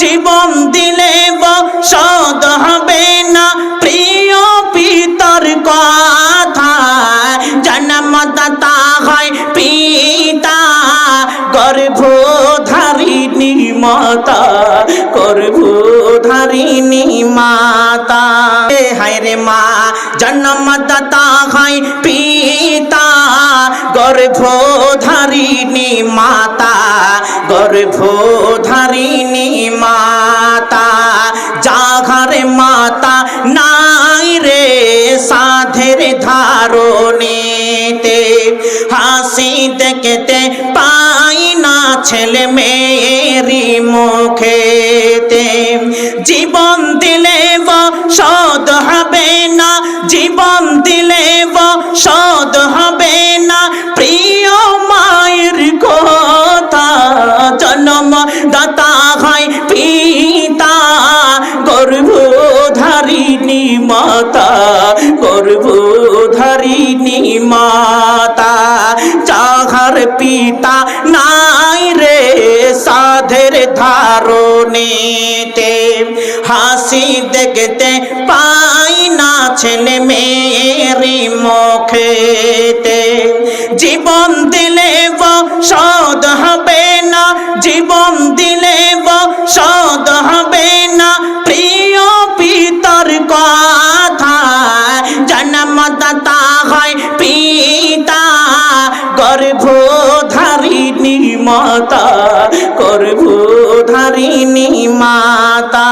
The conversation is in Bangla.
জীবন দিলে সদ হবে না। প্রিয় পিতর কথা জন্মদাতা হয় পিতা। গর্ভধারিণী মাতা গর্ভধারিণী মাতা হায় রে মা, জন্মদাতা হয় পিতা। গর্ভধারিণী মাতা গর্ভধারিণী মাতা নাই রে সাধের ধারণীতে। হাসি দেখতে পাই না ছেলে মেয়েরি মুখেতে। জীবন দিলে সদ মাতা গর্ভধারিণী মাতা। যাহার পিতা নাই রে সাধের ধারণেতে। হাসি দেখতে পাই না ছেলে মেয়েরি মুখেতে। জীবন দিলে সদ হবে না, জীবন জন্মদাতা হয় পিতা গর্ভধারিণী মাতা গর্ভধারিণী মাতা